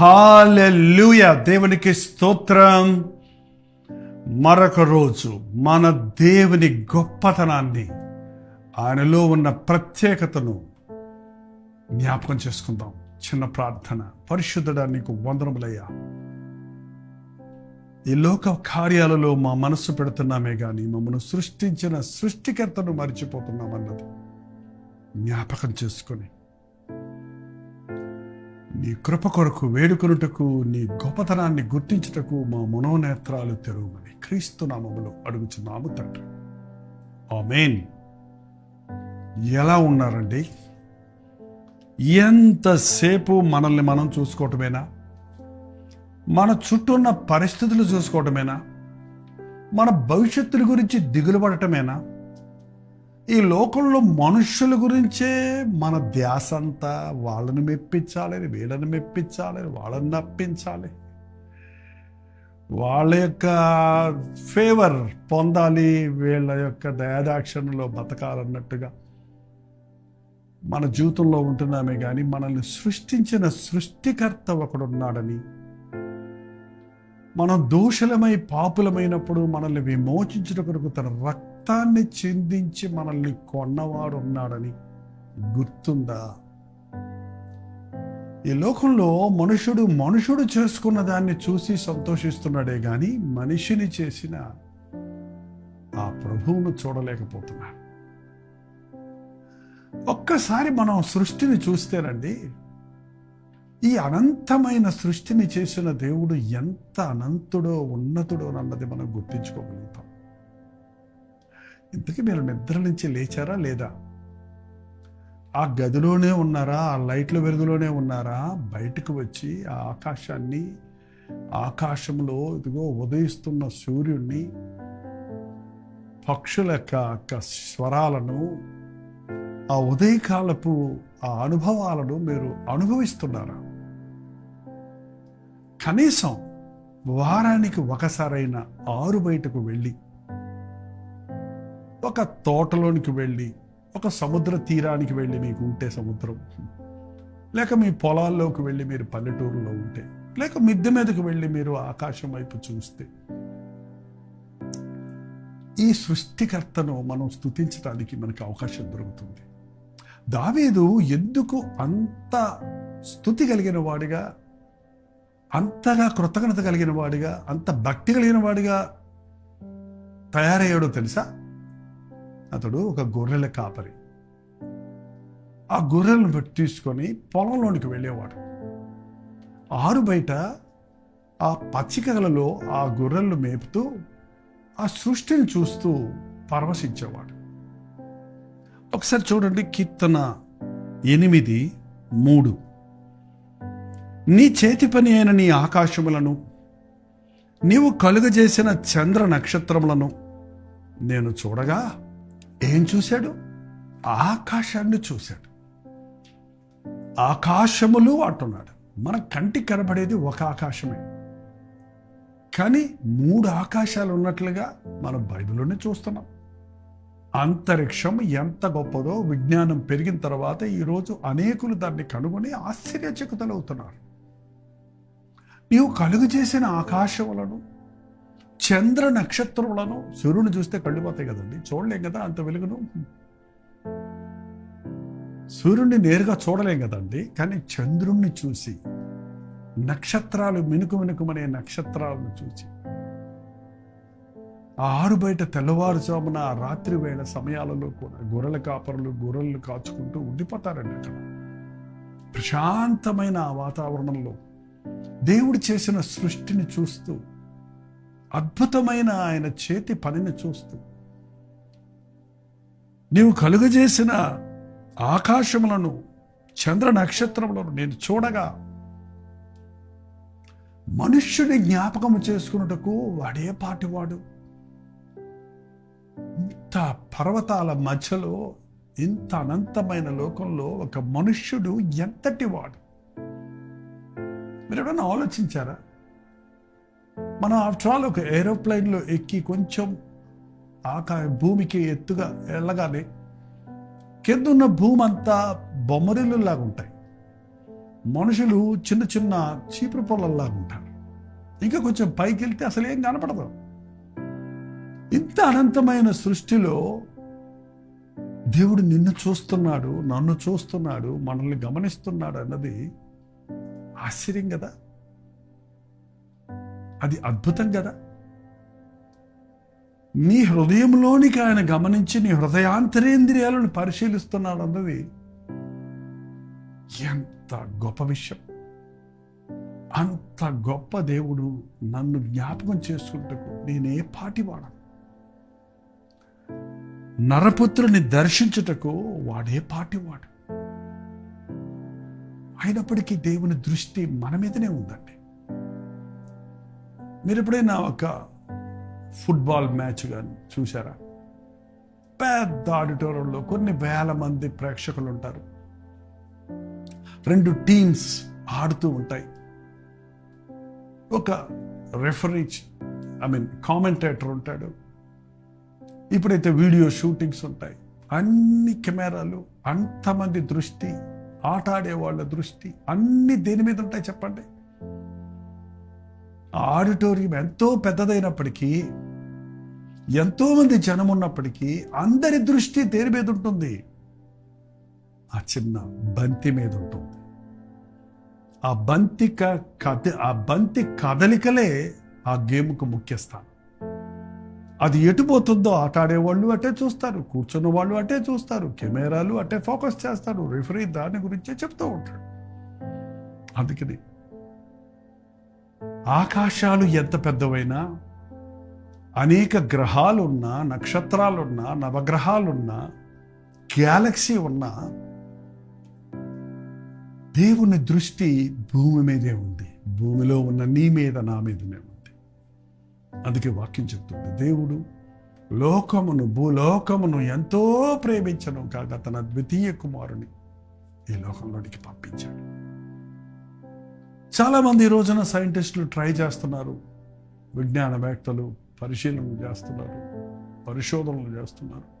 Hallelujah. దేవునికి స్తోత్రం. మరొక రోజు మన దేవుని గొప్పతనాన్ని ఆయనలో ఉన్న ప్రత్యేకతను జ్ఞాపకం చేసుకుందాం. చిన్న ప్రార్థన. పరిశుద్ధుడా నీకు వందనములయ్యా. ఈ లోక కార్యాలలో మా మనసు పెడుతున్నామే కానీ మమ్మల్ని సృష్టించిన సృష్టికర్తను మర్చిపోతున్నామన్నది జ్ఞాపకం చేసుకొని నీ కృప కొరకు వేడుకొనుటకు నీ గొప్పతనాన్ని గుర్తించుటకు మా మనోనేత్రాలు తెరవమని క్రీస్తు నామములో అడుగుచున్నాము తండ్రి. ఆమెన్. ఎలా ఉన్నారండి? ఎంతసేపు మనల్ని మనం చూసుకోవటమేనా? మన చుట్టూ ఉన్న పరిస్థితులు చూసుకోవటమేనా? మన భవిష్యత్తుల గురించి దిగులు పడటమేనా ఈ లోకంలో మనుషుల గురించే మన ధ్యాస అంతా వాళ్ళని మెప్పించాలి వీళ్ళని మెప్పించాలి వాళ్ళని నప్పించాలి. వాళ్ళ యొక్క ఫేవర్ పొందాలి వీళ్ళ యొక్క దయాదాక్షణలో బతకాలన్నట్టుగా. మన జీవితంలో ఉంటున్నామే కానీ మనల్ని సృష్టించిన సృష్టికర్త ఒకడున్నాడని. మనం దోషులమై పాపులమైనప్పుడు మనల్ని విమోచించిన కొరకు తన రక్తాన్ని చిందించి మనల్ని కొన్నవాడు ఉన్నాడని గుర్తుందా? ఈ లోకంలో మనుషుడు మనుషుడు చేసుకున్న దాన్ని చూసి సంతోషిస్తున్నాడే కానీ మనిషిని చేసిన ఆ ప్రభువును చూడలేకపోతున్నాడు. ఒక్కసారి మనం సృష్టిని చూస్తేనండి ఈ అనంతమైన సృష్టిని చేసిన దేవుడు ఎంత అనంతుడో ఉన్నతుడో అన్నది మనం గుర్తించుకోగలుగుతాం. ఇంతకీ మీరు నిద్ర నుంచి లేచారా లేదా? ఆ గదిలోనే ఉన్నారా? ఆ లైట్ల వెలుగులోనే ఉన్నారా? బయటకు వచ్చి ఆ ఆకాశాన్ని ఆకాశంలో ఇదిగో ఉదయిస్తున్న సూర్యుడిని పక్షుల యొక్క యొక్క స్వరాలను ఆ ఉదయకాలపు ఆ అనుభవాలను మీరు అనుభవిస్తున్నారా? కనీసం వారానికి ఒకసారైనా ఆరు బయటకు వెళ్ళి ఒక తోటలోనికి వెళ్ళి ఒక సముద్ర తీరానికి వెళ్ళి మీకు ఉంటే సముద్రం. లేక మీ పొలాల్లోకి వెళ్ళి మీరు పల్లెటూరులో ఉంటే లేక మిద్దె మీదకు వెళ్ళి మీరు ఆకాశం వైపు చూస్తే. ఈ సృష్టికర్తను మనం స్థుతించడానికి మనకి అవకాశం దొరుకుతుంది. దావీదు ఎందుకు అంత స్థుతి కలిగిన వాడిగా అంతగా కృతజ్ఞత కలిగిన వాడిగా అంత భక్తి కలిగిన వాడిగా తయారయ్యాడో తెలుసా? అతడు ఒక గొర్రెల కాపరి. ఆ గొర్రెలను తీసుకొని పొలంలోనికి వెళ్ళేవాడు. ఆరు బయట ఆ పచ్చికలలో ఆ గొర్రెలను మేపుతూ ఆ సృష్టిని చూస్తూ పరవశించేవాడు. ఒకసారి చూడండి కీర్తన ఎనిమిది మూడు. నీ చేతి పని అయిన నీ ఆకాశములను నీవు కలుగజేసిన చంద్ర నక్షత్రములను నేను చూడగా ఏం చూశాడు? ఆకాశాన్ని చూశాడు. ఆకాశములు అంటున్నాడు. మన కంటికి కనబడేది ఒక ఆకాశమే. కానీ మూడు ఆకాశాలు ఉన్నట్లుగా మనం బైబిల్లోనే చూస్తున్నాం. అంతరిక్షం ఎంత గొప్పదో విజ్ఞానం పెరిగిన తర్వాత ఈరోజు అనేకులు దాన్ని కనుగొని ఆశ్చర్యచకితలవుతున్నారు. నీవు కలుగు చేసిన ఆకాశములను చంద్ర నక్షత్రములను సూర్యుని చూస్తే కళ్ళిపోతాయి కదండి. చూడలేం కదా అంత వెలుగును? సూర్యుడిని నేరుగా చూడలేం కదండి. కానీ చంద్రుణ్ణి చూసి నక్షత్రాలు మినుకు మినుకుమనే నక్షత్రాలను చూసి ఆరు బయట తెల్లవారుజామున రాత్రి వేళ సమయాలలో కూడా గొర్రెల కాపరులు గొర్రెలు కాచుకుంటూ ఉండిపోతారండి అక్కడ. ప్రశాంతమైన ఆ వాతావరణంలో దేవుడు చేసిన సృష్టిని చూస్తూ అద్భుతమైన ఆయన చేతి పనిని చూస్తూ నీవు కలుగజేసిన ఆకాశములను చంద్ర నక్షత్రములను నేను చూడగా మనుష్యుని జ్ఞాపకము చేసుకున్నటకు వాడే పాటివాడు. ఇంత పర్వతాల మధ్యలో ఇంత అనంతమైన లోకంలో ఒక మనుష్యుడు ఎంతటి వాడు? మీరు ఎవరైనా ఆలోచించారా? మనం ఆఫ్టర్ ఆల్ ఒక ఏరోప్లైన్లో ఎక్కి కొంచెం ఆకా భూమికి ఎత్తుగా వెళ్ళగానే కింద ఉన్న భూమి అంతా బొమ్మరిల్లులాగా ఉంటాయి. మనుషులు చిన్న చిన్న చీపురు పొలల్లాగా ఉంటారు. ఇంకా కొంచెం పైకి వెళ్తే అసలు ఏం కనపడదు. ఇంత అనంతమైన సృష్టిలో దేవుడు నిన్ను చూస్తున్నాడు నన్ను చూస్తున్నాడు మనల్ని గమనిస్తున్నాడు అన్నది ఆశ్చర్యం కదా. అది అద్భుతం కదా. నీ హృదయంలోనికి ఆయన గమనించి నీ హృదయాంతరేంద్రియాలను పరిశీలిస్తున్నాడు అన్నది ఎంత గొప్ప విషయం. అంత గొప్ప దేవుడు నన్ను జ్ఞాపకం చేసుకుంటకు నేనే పాటివాడ. నరపుత్రుని దర్శించుటకు వాడే పాటివాడు. అయినప్పటికీ దేవుని దృష్టి మన మీదనే ఉందండి. మీరు ఎప్పుడైనా ఒక ఫుట్బాల్ మ్యాచ్ కానీ చూసారా పెద్ద ఆడిటోరియంలో కొన్ని వేల మంది ప్రేక్షకులు ఉంటారు రెండు టీమ్స్ ఆడుతూ ఉంటాయి. ఒక రెఫరీ ఐ మీన్ కామెంటేటర్ ఉంటాడు. ఇప్పుడైతే వీడియో షూటింగ్స్ ఉంటాయి. అన్ని కెమెరాలు అంతమంది దృష్టి ఆట ఆడే వాళ్ళ దృష్టి అన్ని దేని మీద ఉంటాయి చెప్పండి? ఆడిటోరియం ఎంతో పెద్దదైనప్పటికీ ఎంతోమంది జనం ఉన్నప్పటికీ అందరి దృష్టి దేని మీద ఉంటుంది? ఆ చిన్న బంతి మీద ఉంటుంది. ఆ బంతి క- ఆ బంతి కదలికలే ఆ గేమ్కు ముఖ్య స్థానం. అది ఎటు పోతుందో ఆట ఆడేవాళ్ళు అటే చూస్తారు కూర్చున్న వాళ్ళు అటే చూస్తారు కెమెరాలు అటే ఫోకస్ చేస్తారు రిఫరీ దాని గురించే చెప్తూ ఉంటాడు అందుకని ఆకాశాలు ఎంత పెద్దవైనా అనేక గ్రహాలున్నా నక్షత్రాలున్నా నవగ్రహాలున్నా గ్యాలక్సీ ఉన్నా దేవుని దృష్టి భూమి మీదే ఉంది. భూమిలో ఉన్న నీ మీద నా మీదనే ఉంది. అందుకే వాక్యం చెప్తుంది. దేవుడు లోకమును భూలోకమును ఎంతో ప్రేమించను కాక తన ద్వితీయ కుమారుని ఈ లోకంలోనికి పంపించాడు. చాలామంది ఈ రోజున సైంటిస్టులు ట్రై చేస్తున్నారు. విజ్ఞానవేత్తలు పరిశీలనలు చేస్తున్నారు. పరిశోధనలు చేస్తున్నారు.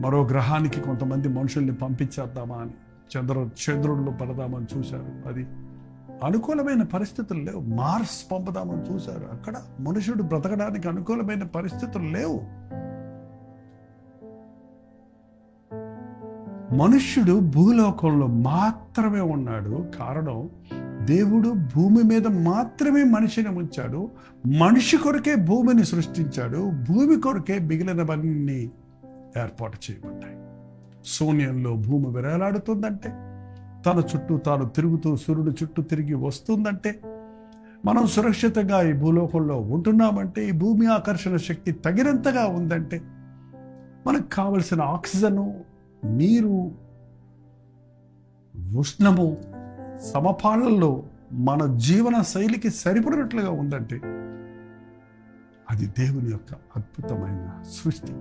మరో గ్రహానికి కొంతమంది మనుషుల్ని పంపించేద్దామా అని చంద్ర చంద్రుడిలో పడదామని చూశారు. అది అనుకూలమైన పరిస్థితులు లేవు. మార్స్ పంపుదామని చూశారు. అక్కడ మనుషుడు బ్రతకడానికి అనుకూలమైన పరిస్థితులు లేవు. మనుష్యుడు భూలోకంలో మాత్రమే ఉన్నాడు. కారణం దేవుడు భూమి మీద మాత్రమే మనిషిని ఉంచాడు. మనిషి కొరకే భూమిని సృష్టించాడు. భూమి కొరకే మిగిలినవన్నీ ఏర్పాటు చేయబడ్డాయి. శూన్యంలో భూమి విరేలాడుతుందంటే తన చుట్టూ తాను తిరుగుతూ సూర్యుడు చుట్టూ తిరిగి వస్తుందంటే మనం సురక్షితంగా ఈ భూలోకంలో ఉంటున్నామంటే ఈ భూమి ఆకర్షణ శక్తి తగినంతగా ఉందంటే మనకు కావలసిన ఆక్సిజను మీరు ఉష్ణము సమపాలనలో మన జీవన శైలికి సరిపడినట్లుగా ఉందంటే అది దేవుని యొక్క అద్భుతమైన సృష్టి.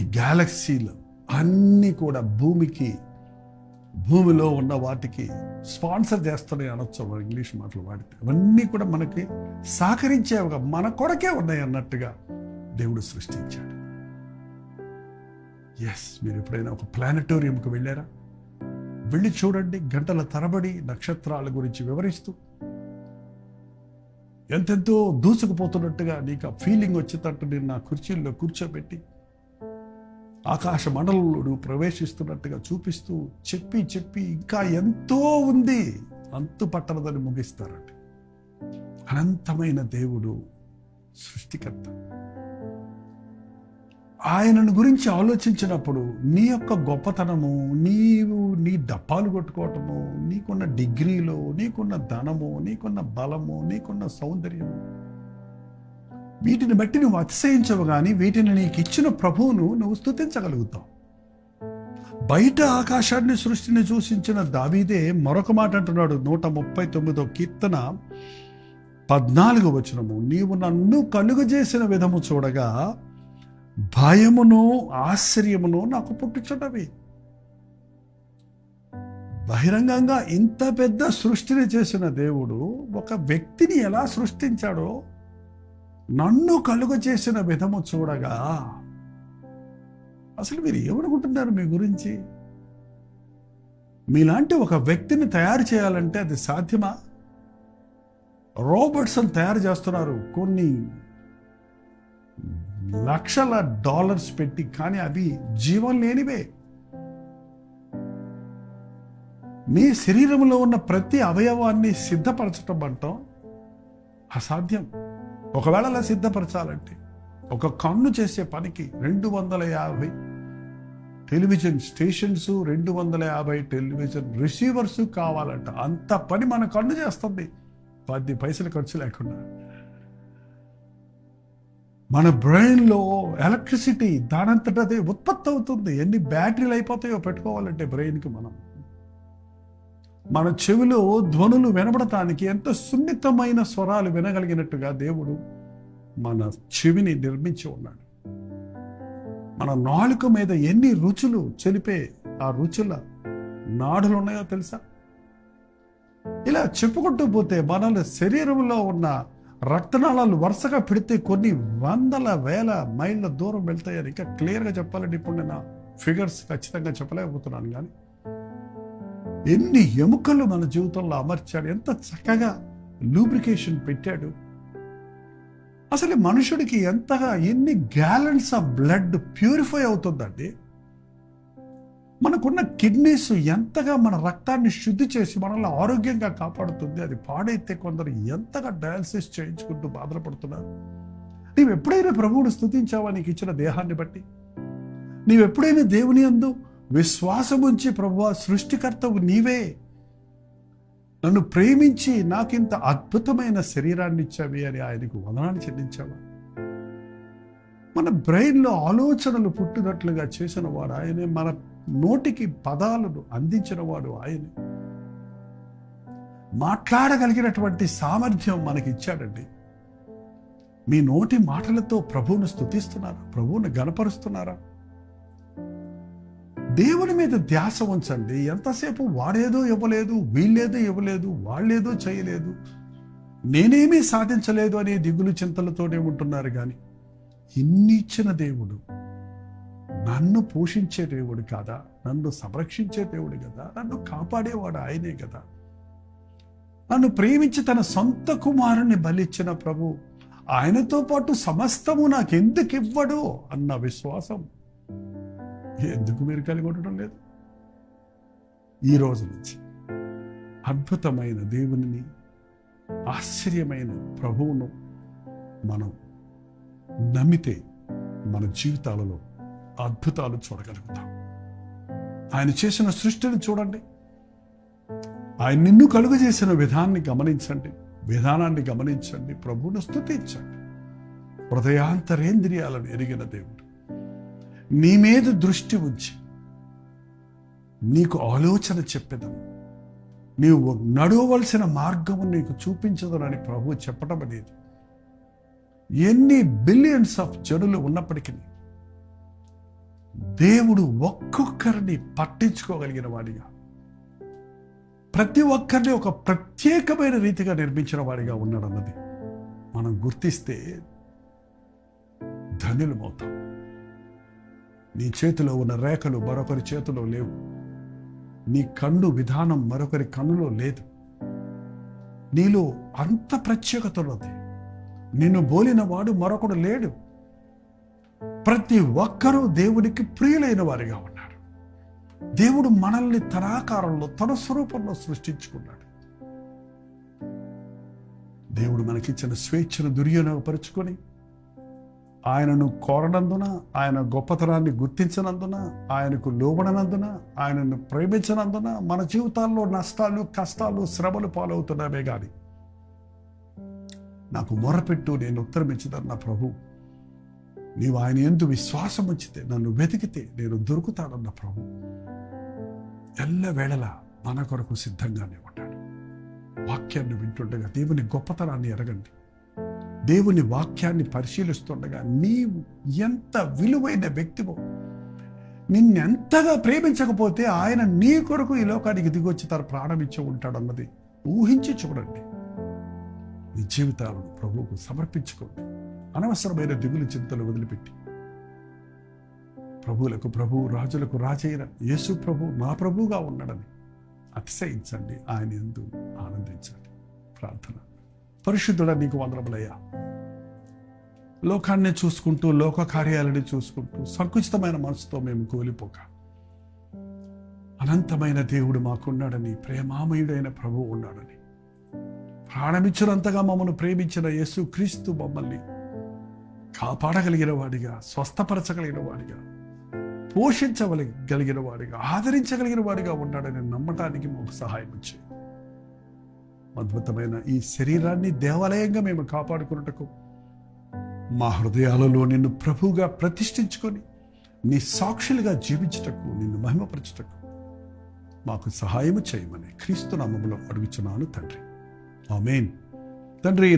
ఈ గ్యాలక్సీలు అన్నీ కూడా భూమికి భూమిలో ఉన్న వాటికి స్పాన్సర్ చేస్తున్నాయి అనొచ్చు ఇంగ్లీష్ మాటలు వాడితే. అవన్నీ కూడా మనకి సహకరించేవిగా మన కొరకే ఉన్నాయి అన్నట్టుగా దేవుడు సృష్టించాడు. ఎస్ మీరు ఎప్పుడైనా ఒక ప్లానటోరియంకి వెళ్ళారా? వెళ్ళి చూడండి గంటల తరబడి నక్షత్రాల గురించి వివరిస్తూ. ఎంతెంతో దూసుకుపోతున్నట్టుగా నీకు ఆ ఫీలింగ్ వచ్చేటట్టు నేను నా కుర్చీల్లో కూర్చోబెట్టి ఆకాశ మండలంలో నువ్వు ప్రవేశిస్తున్నట్టుగా చూపిస్తూ చెప్పి చెప్పి ఇంకా ఎంతో ఉంది అంతు పట్టనదని ముగిస్తారట. అనంతమైన దేవుడు సృష్టికర్త. ఆయనను గురించి ఆలోచించినప్పుడు నీ యొక్క గొప్పతనము నీవు నీ డప్పాలు కొట్టుకోవటము నీకున్న డిగ్రీలో నీకున్న ధనము నీకున్న బలము నీకున్న సౌందర్యము వీటిని బట్టి నువ్వు అతిశయించవు కానీ వీటిని నీకు ఇచ్చిన ప్రభువును నువ్వు స్థుతించగలుగుతావు బయట ఆకాశాన్ని సృష్టిని సూచించిన దావీదే మరొక మాట అంటున్నాడు. నూట ముప్పై తొమ్మిదో కీర్తన పద్నాలుగు వచనము. నీవు నన్ను కలుగజేసిన విధము చూడగా భయమును ఆశ్చర్యమును నాకు పుట్టించడవి బహిరంగంగా ఇంత పెద్ద సృష్టిని చేసిన దేవుడు ఒక వ్యక్తిని ఎలా సృష్టించాడో నన్ను కలుగు చేసిన విధము చూడగా అసలు మీరు ఏమనుకుంటున్నారు మీ గురించి? మీలాంటి ఒక వ్యక్తిని తయారు చేయాలంటే అది సాధ్యమా? రోబోట్స్ని తయారు చేస్తున్నారు కొన్ని లక్షల డాలర్స్ పెట్టి కానీ అవి జీవం లేనివే. మీ శరీరంలో ఉన్న ప్రతి అవయవాన్ని సిద్ధపరచటం అంటాం అసాధ్యం. ఒకవేళ అలా సిద్ధపరచాలంటే ఒక కన్ను చేసే పనికి రెండు వందల యాభై టెలివిజన్ స్టేషన్స్ రెండు వందల యాభై టెలివిజన్ రిసీవర్స్ కావాలంట. అంత పని మన కన్ను చేస్తుంది. పది పైసలు ఖర్చు లేకుండా. మన బ్రెయిన్లో ఎలక్ట్రిసిటీ దానంతట అదే ఉత్పత్తి అవుతుంది. ఎన్ని బ్యాటరీలు అయిపోతాయో పెట్టుకోవాలంటే బ్రెయిన్కి మనం. మన చెవిలో ధ్వనులు వినబడటానికి ఎంత సున్నితమైన స్వరాలు వినగలిగినట్టుగా దేవుడు మన చెవిని నిర్మించి ఉన్నాడు. మన నాలుక మీద ఎన్ని రుచులు చెలిపే ఆ రుచుల నాడులు ఉన్నాయో తెలుసా? ఇలా చెప్పుకుంటూ పోతే మన శరీరంలో ఉన్న రక్తనాళాలు వరుసగా పెడితే కొన్ని వందల వేల మైళ్ళ దూరం వెళ్తాయని ఇంకా క్లియర్గా చెప్పాలంటే ఇప్పుడు నేను ఫిగర్స్ ఖచ్చితంగా చెప్పలేకపోతున్నాను కానీ ఎన్ని ఎముకలు మన జీవితంలో అమర్చాడు ఎంత చక్కగా లూబ్రికేషన్ పెట్టాడు. అసలు మనుషుడికి ఎంతగా ఎన్ని గ్యాలన్స్ ఆఫ్ బ్లడ్ ప్యూరిఫై అవుతుందండి? మనకున్న కిడ్నీస్ ఎంతగా మన రక్తాన్ని శుద్ధి చేసి మనల్ని ఆరోగ్యంగా కాపాడుతుంది అది పాడైతే కొందరు ఎంతగా డయాలసిస్ చేయించుకుంటూ బాధపడుతున్నారు. నీవు ఎప్పుడైనా ప్రభువుడు స్థుతించావా నీకు ఇచ్చిన దేహాన్ని బట్టి? నీవు ఎప్పుడైనా దేవుని అందు విశ్వాసం ఉంచి ప్రభువా సృష్టికర్తవు నీవే. నన్ను ప్రేమించి నాకింత అద్భుతమైన శరీరాన్ని ఇచ్చావి అని ఆయనకు వదనాన్ని చెల్లించావా? మన బ్రెయిన్లో ఆలోచనలు పుట్టినట్లుగా చేసిన వాడు ఆయనే. మన నోటికి పదాలను అందించినవాడు ఆయనే. మాట్లాడగలిగినటువంటి సామర్థ్యం మనకి ఇచ్చాడండి మీ నోటి మాటలతో ప్రభువును స్తుతిస్తున్నారా? ప్రభువును గనపరుస్తున్నారా దేవుని మీద ధ్యాస ఉంచండి. ఎంతసేపు వాడేదో ఇవ్వలేదు వీళ్ళేదో ఇవ్వలేదు వాళ్ళేదో చేయలేదు. నేనేమీ సాధించలేదు అనే దిగులు చింతలతోనే ఉంటున్నారు కానీ ఇన్ని ఇచ్చిన దేవుడు నన్ను పోషించే దేవుడు కాదా నన్ను సంరక్షించే దేవుడు కదా నన్ను కాపాడేవాడు ఆయనే కదా. నన్ను ప్రేమించి తన సొంత కుమారుని బలిచ్చిన ప్రభు ఆయనతో పాటు సమస్తము నాకెందుకు ఇవ్వడు అన్న విశ్వాసం ఎందుకు మీరు కలిగి ఉండడం లేదు? ఈ రోజు నుంచి అద్భుతమైన దేవునిని ఆశ్చర్యమైన ప్రభువును మనం నమ్మితే మన జీవితాలలో అద్భుతాలు చూడగలుగుతాం. ఆయన చేసిన సృష్టిని చూడండి. ఆయన నిన్ను కలుగు చేసిన విధాన్ని గమనించండి. విధానాన్ని గమనించండి. ప్రభువును స్తుతించండి. హృదయాంతరేంద్రియాలను ఎరిగిన దేవుడు. నీ మీద దృష్టి ఉంచి నీకు ఆలోచన చెప్పేదను నీవు నడవవలసిన మార్గము నీకు చూపించదనని ప్రభువు చెప్పడం అనేది ఎన్ని బిలియన్స్ ఆఫ్ జనులు ఉన్నప్పటికీ దేవుడు ఒక్కొక్కరిని పట్టించుకోగలిగిన వాడిగా. ప్రతి ఒక్కరిని ఒక ప్రత్యేకమైన రీతిగా నిర్మించిన వాడిగా ఉన్నాడన్నది మనం గుర్తిస్తే ధన్యులమవుతాం. నీ చేతిలో ఉన్న రేఖలు మరొకరి చేతిలో లేవు. నీ కన్ను విధానం మరొకరి కన్నులో లేదు. నీలో అంత ప్రత్యేకత ఉన్నది. నిన్ను బోలిన వాడు మరొకడు లేడు. ప్రతి ఒక్కరూ దేవునికి ప్రియులైన వారిగా ఉన్నారు. దేవుడు మనల్ని తన ఆకారంలో తన స్వరూపంలో సృష్టించుకున్నాడు. దేవుడు మనకిచ్చిన స్వేచ్ఛను దుర్వినియోగపరుచుకొని ఆయనను కోరనందున ఆయన గొప్పతనాన్ని గుర్తించినందున ఆయనకు లోబడనందున ఆయనను ప్రేమించినందున మన జీవితాల్లో నష్టాలు కష్టాలు శ్రమలు పాలవుతున్నామే కానీ నాకు మొరపెట్టు నేను ఉత్తరమిచ్చిదన్న ప్రభు. నీవు ఆయన ఎందు విశ్వాసం ఉంచితే నన్ను వెతికితే నేను దొరుకుతానన్న ప్రభు. ఎల్ల వేళలా మన కొరకు సిద్ధంగానే ఉంటాడు. వాక్యాన్ని వింటుండగా దేవుని గొప్పతనాన్ని ఎరగండి. దేవుని వాక్యాన్ని పరిశీలిస్తుండగా నీవు ఎంత విలువైన వ్యక్తివో నిన్నెంతగా ప్రేమించకపోతే ఆయన నీ కొరకు ఈ లోకానికి దిగొచ్చి తన ప్రాణం ఇచ్చి ఉంటాడన్నది ఊహించి చూడండి. మీ జీవితాలను ప్రభువుకు సమర్పించుకోండి. అనవసరమైన దిగులు చింతలు వదిలిపెట్టి. ప్రభువులకు ప్రభు రాజులకు రాజైన యేసు ప్రభు నా ప్రభువుగా ఉన్నాడని అతిశయించండి. ఆయన ఎందు ఆనందించండి. ప్రార్థన. పరిశుద్ధుడ నీకు వందరములయ్యా లోకాన్ని చూసుకుంటూ లోక కార్యాలని చూసుకుంటూ సంకుచితమైన మనసుతో మేము కోలిపోక. అనంతమైన దేవుడు మాకున్నాడని ప్రేమామయుడైన ప్రభువు ఉన్నాడని. ప్రాణమిచ్చినంతగా మమ్మల్ని ప్రేమించిన యేసు క్రీస్తు మమ్మల్ని కాపాడగలిగిన వాడిగా స్వస్థపరచగలిగిన వాడిగా పోషించగలిగిన వాడిగా ఆదరించగలిగిన వాడిగా ఉన్నాడని నమ్మటానికి మాకు సహాయం వచ్చి అద్భుతమైన ఈ శరీరాన్ని దేవాలయంగా మేము కాపాడుకున్నటకు మా హృదయాలలో నిన్ను ప్రభువుగా ప్రతిష్ఠించుకొని నీ సాక్షులుగా జీవించటకు నిన్ను మహిమపరచటకు మాకు సహాయము చేయమని క్రీస్తు నామంలో అడుగుచున్నాను తండ్రి. ఆమెన్. తండ్రి